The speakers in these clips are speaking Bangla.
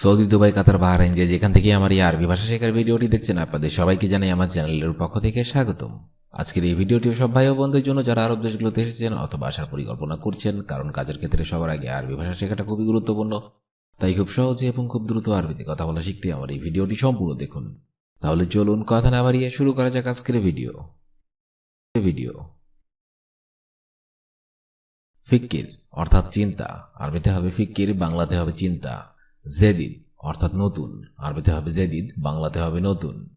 সৌদি দুবাই, কাতার, বাহারাইন যে যেখান থেকে আমার এই আরবি ভাষা শেখার ভিডিওটি দেখছেন আপনাদের সবাইকে জানাই আমার চ্যানেলের পক্ষ থেকে স্বাগতম। আজকের এই ভিডিওটিও সব ভাই ও বন্ধুদের জন্য যারা আরব দেশগুলোতে এসেছেন অথবা আসার পরিকল্পনা করছেন, কারণ কাজের ক্ষেত্রে সবার আগে আরবি ভাষা শেখাটা খুবই গুরুত্বপূর্ণ। তাই খুব সহজে এবং খুব দ্রুত আরবিতে কথা বলা শিখতে আমার এই ভিডিওটি সম্পূর্ণ দেখুন। তাহলে চলুন কথা না বাড়িয়ে শুরু করা যাক আজকের ভিডিও। ভিডিও ফিক্কির, অর্থাৎ চিন্তা। আরবিতে হবে ফিক্কির, বাংলাতে হবে চিন্তা। জেদিদ অর্থাৎ নতুন, আরবিতে হবে জেদিদ বাংলাতে হবে নতুন।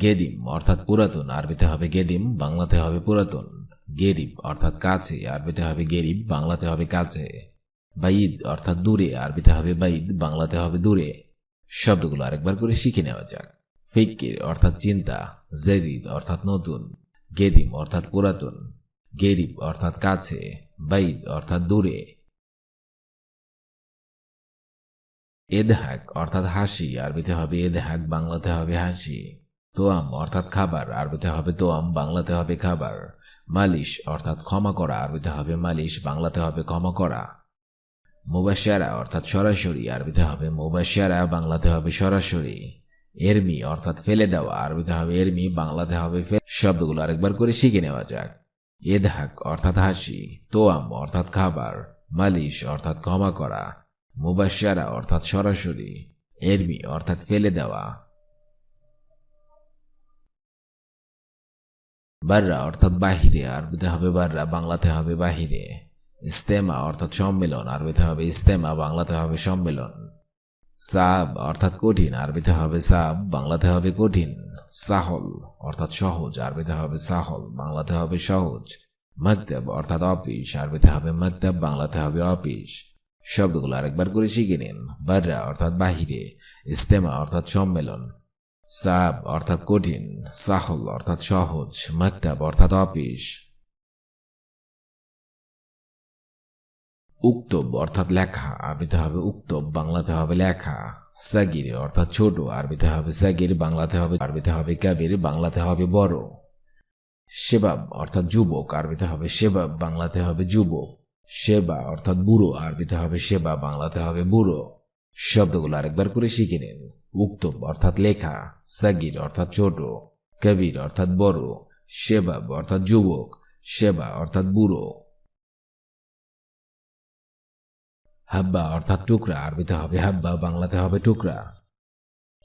গেদিম অর্থাৎ পুরাতন, আরবিতে হবে গেদিম বাংলাতে হবে পুরাতন। গেরিব অর্থাৎ কাছে, আরবিতে হবে গেরিব বাংলাতে হবে কাছে। বাইদ অর্থাৎ দূরে, আরবিতে হবে বাইদ বাংলাতে হবে দূরে। শব্দগুলো আরেকবার করে শিখে নেওয়া যাক। ফিকির অর্থাৎ চিন্তা। জেদিদ অর্থাৎ নতুন। গেদিম অর্থাৎ পুরাতন। গেরিব অর্থাৎ কাছে। বাইদ অর্থাৎ দূরে। এদহাক, অর্থাৎ হাসি, আরবিতে হবে এদহাক, বাংলাতে হবে হাসি। তোয়াম, অর্থাৎ খাবার, আরবিতে হবে তোয়াম, বাংলাতে হবে খাবার। মালিশ, অর্থাৎ ক্ষমা করা, আরবিতে হবে মালিশ, বাংলাতে হবে ক্ষমা করা। মুবাশারা অর্থাৎ সরাসরি, আরবিতে হবে মুবাশারা বাংলাতে হবে সরাসরি। এরমি, অর্থাৎ ফেলে দেওয়া, আরবিতে হবে এরমি, বাংলাতে হবে শব্দগুলো আরেকবার করে শিখে নেওয়া যাক। এদহাক, অর্থাৎ হাসি। তোয়াম, অর্থাৎ খাবার। মালিশ, অর্থাৎ ক্ষমা করা। মুবাশারা অর্থাৎ সরাসরি, এরমি অর্থাৎ ফেলে দেওয়া। বাররা অর্থাৎ বাহিরে, আরবিতে হবে বাররা, বাংলাতে হবে বাহিরে। ইস্তেমা অর্থাৎ সম্মেলন, আরবিতে হবে ইস্তেমা, বাংলাতে হবে সম্মেলন। সাব অর্থাৎ কঠিন, আরবিতে হবে সাব, বাংলাতে হবে কঠিন। সাহল অর্থাৎ সহজ, আরবিতে হবে সাহল, বাংলাতে হবে সহজ। মকতব অর্থাৎ অফিস, আরবিতে হবে মকতব, বাংলাতে হবে অফিস। শব্দগুলো আরেকবার করে শিখে নিন। বাররা অর্থাৎ বাহিরে, ইস্তেমা অর্থাৎ সম্মেলন, সাব অর্থাৎ কঠিন, সাহল অর্থাৎ সহজ, মকতব অর্থাৎ অফিস উক্তব অর্থাৎ লেখা, আরবিতে হবে উক্তব বাংলাতে হবে লেখা, সাগির অর্থাৎ ছোট, আরবিতে হবে সাগির, বাংলাতে হবে, আরবিতে হবে কাবির, বাংলাতে হবে বড়, সেবাব অর্থাৎ যুবক, আরবিতে হবে সেবাব, বাংলাতে হবে যুবক। সেবা, অর্থাৎ বুড়ো, আরবিতে হবে সেবা, বাংলাতে হবে বুড়ো। শব্দগুলো আরেকবার করে শিখে নিন। উক্তব অর্থাৎ লেখা, সাগির, অর্থাৎ ছোট। কবির, অর্থাৎ বড়। সেবাব অর্থাৎ যুবক। সেবা, অর্থাৎ বুড়ো। হাব্বা, অর্থাৎ টুকরা, আরবিতে হবে হাব্বা, বাংলাতে হবে টুকরা।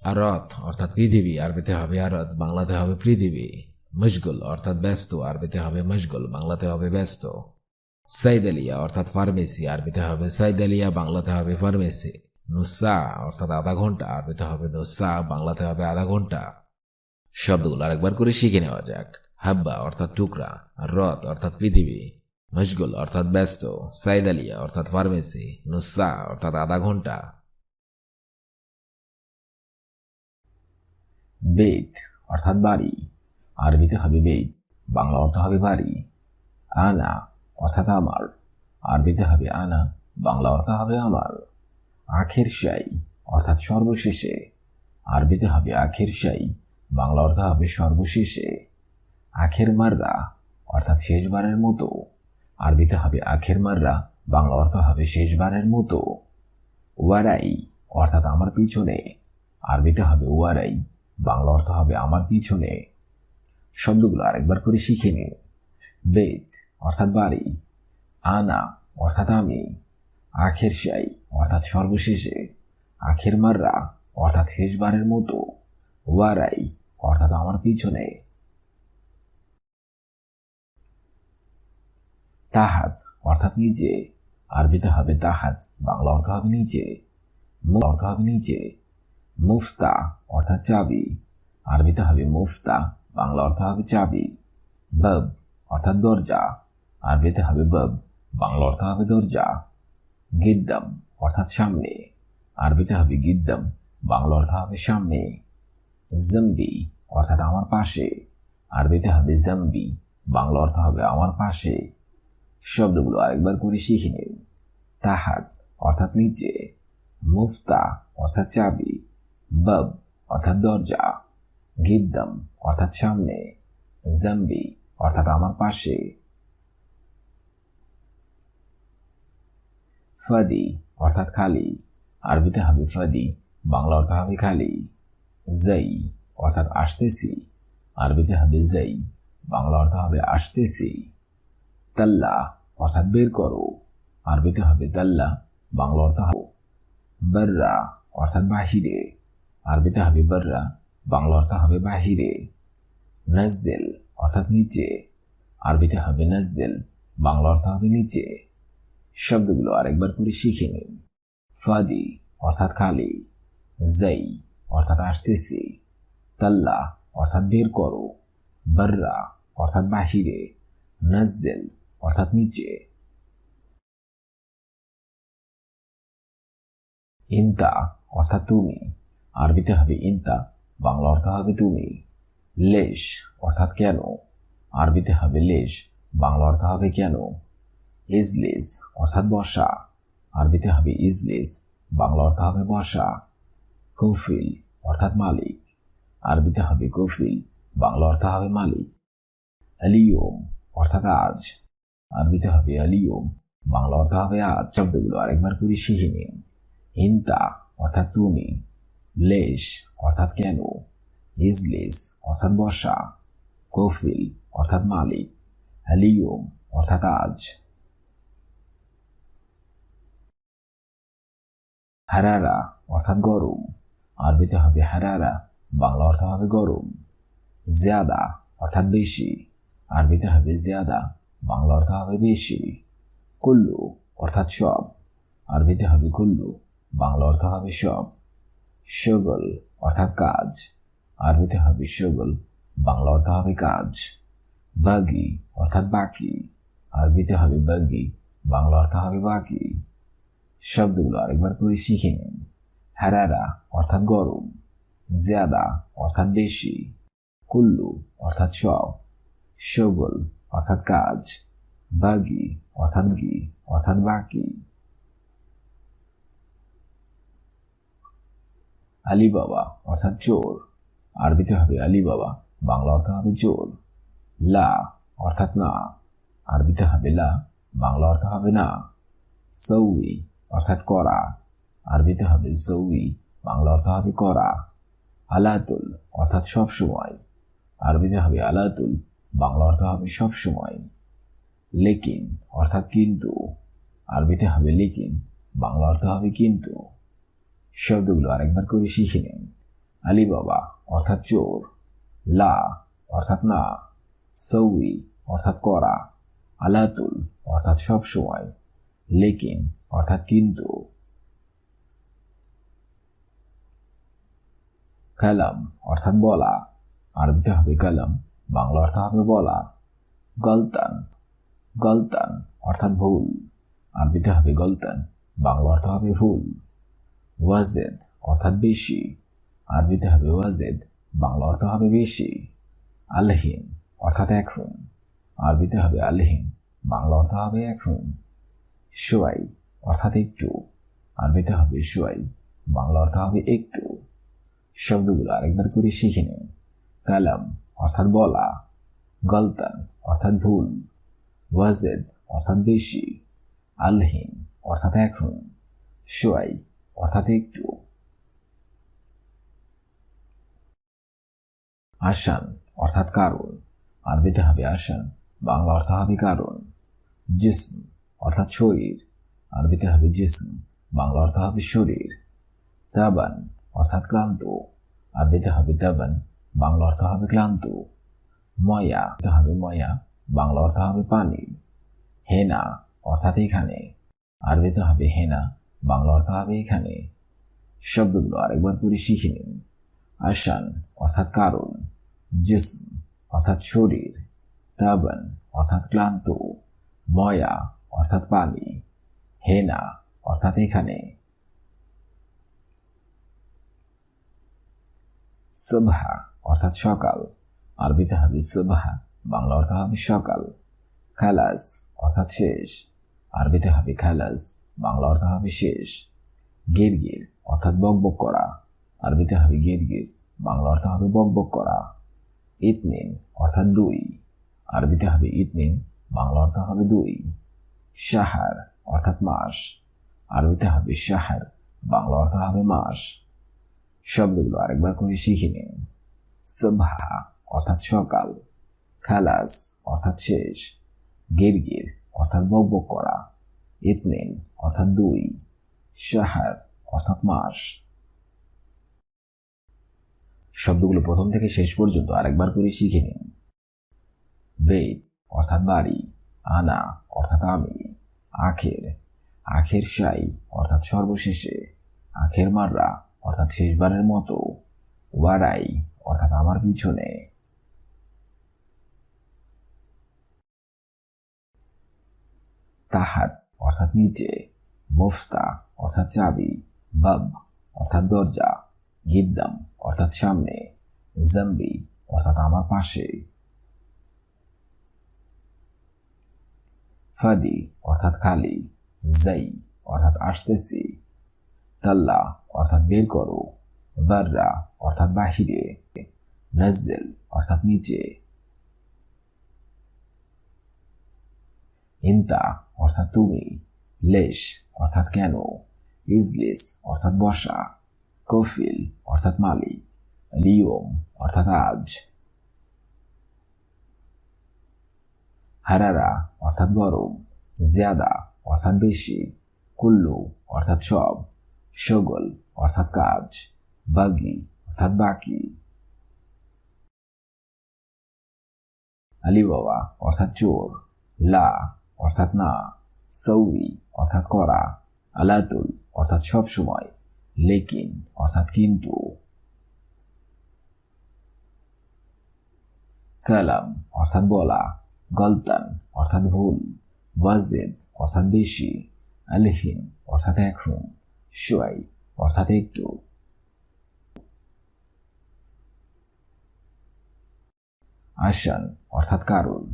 আরত, অর্থাৎ পৃথিবী, আরবিতে হবে আরত, বাংলাতে হবে পৃথিবী। মশগুল, অর্থাৎ ব্যস্ত, আরবিতে হবে মশগুল, বাংলাতে হবে ব্যস্ত। সাইদালিয়া, অর্থাৎ ফার্মেসি আরবিতে হবে সাইদালিয়া, বাংলাতে হবে ফার্মেসি। নুসা, অর্থাৎ আধা ঘণ্টা, আরবিতে হবে নুসা, বাংলাতে হবে আধা ঘণ্টা। শব্দগুলো আরেকবার করে শিখে নেওয়া যাক। হাব্বা, অর্থাৎ টুকরা। রথ অর্থাৎ পৃথিবী। মশগুল, অর্থাৎ ব্যস্ত। সাইদালিয়া, অর্থাৎ ফার্মেসি। নুসা, অর্থাৎ আধা ঘণ্টা। বেদ, অর্থাৎ বাড়ি। আরবিতে হবে বেদ। বাংলা অর্থ হবে বাড়ি। আনা অর্থাৎ আমার। আরবিতে হবে আনা, বাংলা অর্থ হবে আমার। আখের সাই, অর্থাৎ সর্বশেষে। আরবিতে হবে আখের সাই, বাংলা অর্থ হবে সর্বশেষে। আখের মাররা, অর্থাৎ শেষবারের মতো। আরবিতে হবে আখের মাররা, বাংলা অর্থ হবে শেষবারের মতো। ওয়ারাই, অর্থাৎ আমার পিছনে। আরবিতে হবে ওয়ারাই, বাংলা অর্থ হবে আমার পিছনে। শব্দগুলো আরেকবার করে শিখে নিন বেদ অর্থাৎ বাড়ি, আনা, অর্থাৎ আমি, আখের সাই অর্থাৎ সর্বশেষে, আখের মাররা, অর্থাৎ শেষবারের মতো, ওয়ারাই, অর্থাৎ আমার পিছনে। তাহাত, অর্থাৎ নিচে আরবিতে হবে তাহাত, বাংলা অর্থ হবে নিচে অর্থ হবে নিচে মুফতা, অর্থাৎ চাবি, আরবিতে হবে মুফতা, বাংলা অর্থ হবে চাবি, বব, অর্থাৎ দরজা আরবিতে হবে বব বাংলা অর্থ হবে দরজা, গিদ্দাম, অর্থাৎ সামনে। আরবিতে হবে গিদ্দাম বাংলা অর্থ হবে সামনে। জম্বি, অর্থাৎ আমার পাশে। আরবিতে হবে জম্বি বাংলা অর্থ হবে আমার পাশে। শব্দগুলো আরেকবার করে শিখে নিন। তাহাত, অর্থাৎ নিচে। মুফতা, অর্থাৎ চাবি। বব, অর্থাৎ দরজা। গিদ্দাম, অর্থাৎ সামনে। জাম্বি, অর্থাৎ আমার পাশে। ফাদি, অর্থাৎ খালি। আরবিতে হবে ফাদি, বাংলা অর্থ হবে খালি। জাই, অর্থাৎ আসতেছি। আরবিতে হবে জাই, বাংলা অর্থ হবে আসতেছি। তাল্লা, অর্থাৎ বের করো। আরবিতে হবে তাল্লা, বাংলা অর্থ হবে বর্রা, অর্থাৎ বাহিরে। আরবিতে হবে বর্রা, বাংলা অর্থ হবে বাহিরে। নাজেল অর্থাৎ নিচে। আরবিতে হবে নাজেল বাংলা অর্থ হবে নিচে। শব্দগুলো আরেকবার করে শিখে নিন। ফাদি, অর্থাৎ খালি। জাই, অর্থাৎ আসতেছি। তাল্লা, অর্থাৎ বের করো। বর্রা, অর্থাৎ বাহিরে। নাজেল অর্থাৎ নিচে। ইন্তা, অর্থাৎ তুমি। আরবিতে হবে ইন্তা, বাংলা অর্থ হবে তুমি। লেশ, অর্থাৎ কেন? আরবিতে হবে লেশ, বাংলা অর্থ হবে কেন? ইজলিস, অর্থাৎ বর্ষা। আরবিতে হবে ইজলিস, বাংলা অর্থ হবে বর্ষা। কৌফিল, অর্থাৎ মালিক। আরবিতে হবে কৌফিল, বাংলা অর্থ হবে মালিক। আলিয়ম, অর্থাৎ আজ। আরবিতে হবে আলিয়ম, বাংলা অর্থ হবে আজ। শব্দগুলো আরেকবার করি, শিখে হিন্তা, অর্থাৎ তুমি। লেশ, অর্থাৎ কেন? ইজলিস, অর্থাৎ বর্ষা। কৌফিল, অর্থাৎ মালিক। আলিয়ম, অর্থাৎ আজ। হারারা অর্থাৎ গরম। আরবিতে হবে হারারা, বাংলা অর্থ হবে গরম। জিয়াদা অর্থাৎ বেশি। আরবিতে হবে জিয়াদা, বাংলা অর্থ হবে বেশি। কুল্লু অর্থাৎ সব। আরবিতে হবে কুল্লু, বাংলা অর্থ হবে সব। শগল অর্থাৎ কাজ। আরবিতে হবে শগল বাংলা অর্থ হবে কাজ। বাগি অর্থাৎ বাকি। আরবিতে হবে বাগি, বাংলা অর্থ হবে বাকি। শব্দগুলো আরেকবার করে শিখে নিন। হারারা অর্থাৎ গরম, জিয়াদা অর্থাৎ বেশি, কুল্লু অর্থাৎ সব, শগল অর্থাৎ কাজ, বাগি অর্থাৎ গি অর্থাৎ বাকি। আলী বাবা অর্থাৎ চোর, আরবিতে হবে আলী বাবা বাংলা অর্থ হবে চোর। লা অর্থাৎ না, আরবিতে হবে লা, বাংলা অর্থ হবে না। সৌই অর্থাৎ করা। আরবিতে হবে সৌই বাংলা অর্থ হবে করা। আলাতুল, অর্থাৎ সব সময় আরবিতে হবে আলাতুল, বাংলা অর্থ হবে সব সময় লেকিন, অর্থাৎ কিন্তু। আরবিতে হবে লেকিন, বাংলা অর্থ হবে কিন্তু। শব্দগুলো আরেকবার করে শিখে নিন। আলী বাবা অর্থাৎ চোর। লা, অর্থাৎ না। সৌই, অর্থাৎ করা। আলাতুল, অর্থাৎ সব সময় লেকিন অর্থাৎ কিন্তু কালাম অর্থাৎ বলা, আরবিতে হবে কালাম, বাংলা অর্থ হবে বলা, গলতান গলতান অর্থাৎ ভুল, আরবিতে হবে গলতান, বাংলা অর্থ হবে ভুল, ওয়াজেদ অর্থাৎ বেশি, আরবিতে হবে ওয়াজেদ, বাংলা অর্থ হবে বেশি, আলহীন অর্থাৎ এখন আরবিতে হবে আলহীন, বাংলা অর্থ হবে এখন সোয়াই অর্থাৎ একটু। আরবিতে হবে সোয়াই বাংলা অর্থ হবে একটু। শব্দগুলো আরেকবার করে শিখে নিন। কালাম অর্থাৎ বলা। গলতান অর্থাৎ ভুল। ওয়াজেদ অর্থাৎ বেশি। আলহীন অর্থাৎ এখন। সোয়াই অর্থাৎ একটু। আসান অর্থাৎ কারণ। আরবিতে হবে আসান। বাংলা অর্থ হবে কারণ। জিসম অর্থাৎ শরীর। আরবিতে হবে জিসম। বাংলা অর্থ হবে শরীর। তাবান অর্থাৎ ক্লান্ত। আরবিতে হবে তাবান বাংলা অর্থ হবে ক্লান্ত। ময়া তো হবে ময়া, বাংলা অর্থ হবে পানি। হেনা অর্থাৎ এখানে। আরবিতে হবে হেনা, বাংলা অর্থ হবে এখানে। শব্দগুলো আরেকবার করে শিখে নিন। আসান অর্থাৎ কারণ। জিসম অর্থাৎ শরীর। তাবান অর্থাৎ ক্লান্ত। ময়া অর্থাৎ পানি। হেনা অর্থাৎ এখানে সুবহা, অর্থাৎ সকাল। আরবিতে হবে সুবহা, বাংলা অর্থ হবে সকাল। খালাস, অর্থাৎ শেষ। আরবিতে হবে খালাস, বাংলা অর্থ হবে শেষ। গিরগির, অর্থাৎ বকবক করা। আরবিতে হবে গিরগির, বাংলা অর্থ হবে বকবক করা। ইতনিন অর্থাৎ দুই। আরবিতে হবে ইতনিন বাংলা অর্থ হবে দুই। সাহার অর্থাৎ মাস। আরবিতে হবে সাহার বাংলা অর্থ হবে মাস। শব্দগুলো আরেকবার করে শিখে নিন। সভা অর্থাৎ সকাল। খালাস অর্থাৎ শেষ। গিরগির অর্থাৎ বকবক করা। ইতনিন অর্থাৎ দুই। শাহার অর্থাৎ মাস। শব্দগুলো প্রথম থেকে শেষ পর্যন্ত আরেকবার করে শিখে নিন। বেদ অর্থাৎ বাড়ি। আনা অর্থাৎ আমি। আখের আখের সাই অর্থাৎ সর্বশেষে। আখের মাররা, অর্থাৎ শেষবারের মতো। ওয়ারাই, অর্থাৎ আমার পিছনে। তাহাত অর্থাৎ নিচে। মুফতা, অর্থাৎ চাবি। বাব, অর্থাৎ দরজা। গিদ্দাম, অর্থাৎ সামনে। জাম্বি, অর্থাৎ আমার পাশে। ফাদি, অর্থাৎ খালি, জাই, অর্থাৎ আসতেছি। তাল্লা, অর্থাৎ বের করো। বাররা, অর্থাৎ বাহিরে। নজেল অর্থাৎ নিচে। ইন্তা, অর্থাৎ তুমি। লেশ, অর্থাৎ কেন? ইজলিস, অর্থাৎ বসা। কফিল, অর্থাৎ মালিক। লিওম, অর্থাৎ আজ। হারারা, অর্থাৎ গরম, জিয়াদা, অর্থাৎ বেশি, কুল্লু, অর্থাৎ সব, শগল, অর্থাৎ কাজ, বাগি, অর্থাৎ বাকি। আলিবাবা, অর্থাৎ চোর, লা, অর্থাৎ না, সৌই, অর্থাৎ করা, আলাতুল, অর্থাৎ সব সময়, লেকিন, অর্থাৎ কিন্তু। কালাম, অর্থাৎ বলা গলতান, অর্থাৎ ভুল, ওয়াজেদ, অর্থাৎ বেশি আলহিন অর্থাৎ এখন সোয়াই অর্থাৎ একটু। আসান অর্থাৎ কারণ,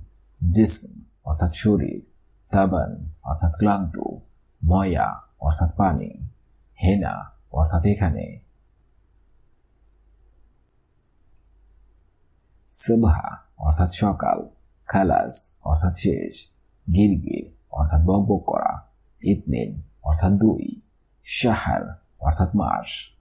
জিসম, অর্থাৎ শরীর, তাবান, অর্থাৎ ক্লান্ত, ময়া, অর্থাৎ পানি, হেনা, অর্থাৎ এখানে। সুবহা, অর্থাৎ সকাল খালাস, অর্থাৎ শেষ, গিরগির, অর্থাৎ বকবক করা ইতনিন অর্থাৎ দুই, শাহার, অর্থাৎ মাস।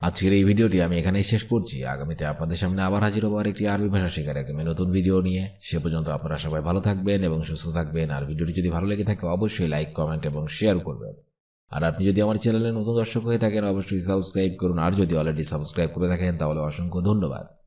আজকের এই ভিডিওটি আমি এখানেই শেষ করছি। আগামীতে আপনাদের সামনে আবার হাজির হব আর একটি আরবি ভাষা শেখার একদমই নতুন ভিডিও নিয়ে। সে পর্যন্ত আপনারা সবাই ভালো থাকবেন এবং সুস্থ থাকবেন। আর ভিডিওটি যদি ভালো লেগে থাকে, অবশ্যই লাইক, কমেন্ট এবং শেয়ার করবেন। আর আপনি যদি আমার চ্যানেলে নতুন দর্শক হয়ে থাকেন, অবশ্যই সাবস্ক্রাইব করুন। আর যদি অলরেডি সাবস্ক্রাইব করে থাকেন, তাহলে অসংখ্য ধন্যবাদ।